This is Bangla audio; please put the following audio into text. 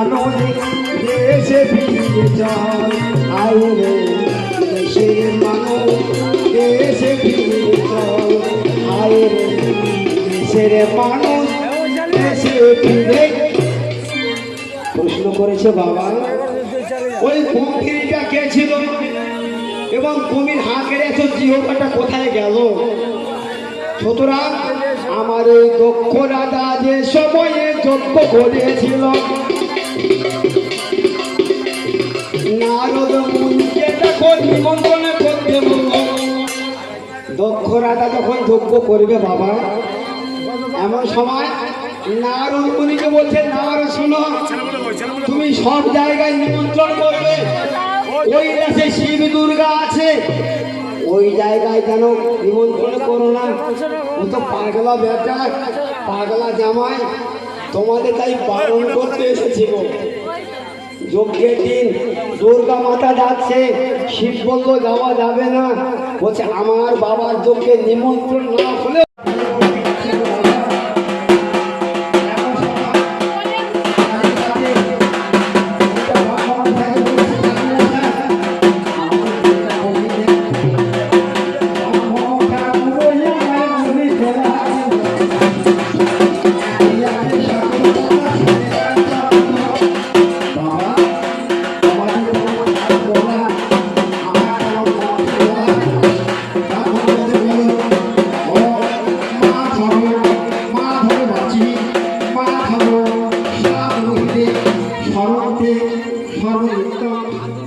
মানুষ দেশে ফিরে মানুষ প্রশ্ন করেছে বাবা, ওই কুমিরটা কে ছিল? এবং কুমির হাঁ কেড়েছে জিহবাটা কোথায় গেল? সুতরাং আমার এই দক্ষ রাজা যে সময়ে যজ্ঞ করেছিল দক্ষ রাজা যখন যজ্ঞ করবে বাবা, এমন সময় নারদ মুনিকে বলছে, নারদ, শুনো, তুমি সব জায়গায় নিমন্ত্রণ করবে। ওই দেশে শিব দুর্গা আছে। ওই জায়গায় কেন নিমন্ত্রণ করো না। ও তো পাগলা বেটা পাগলা জামাই। তোমাদের তাই পালন করতে এসেছি গো। যজ্ঞের দিন দুর্গা মাতা যাচ্ছে শিব বলল, যাওয়া যাবে না। বলছে, আমার বাবার যজ্ঞে নিমন্ত্রণ না হলে স্মরণ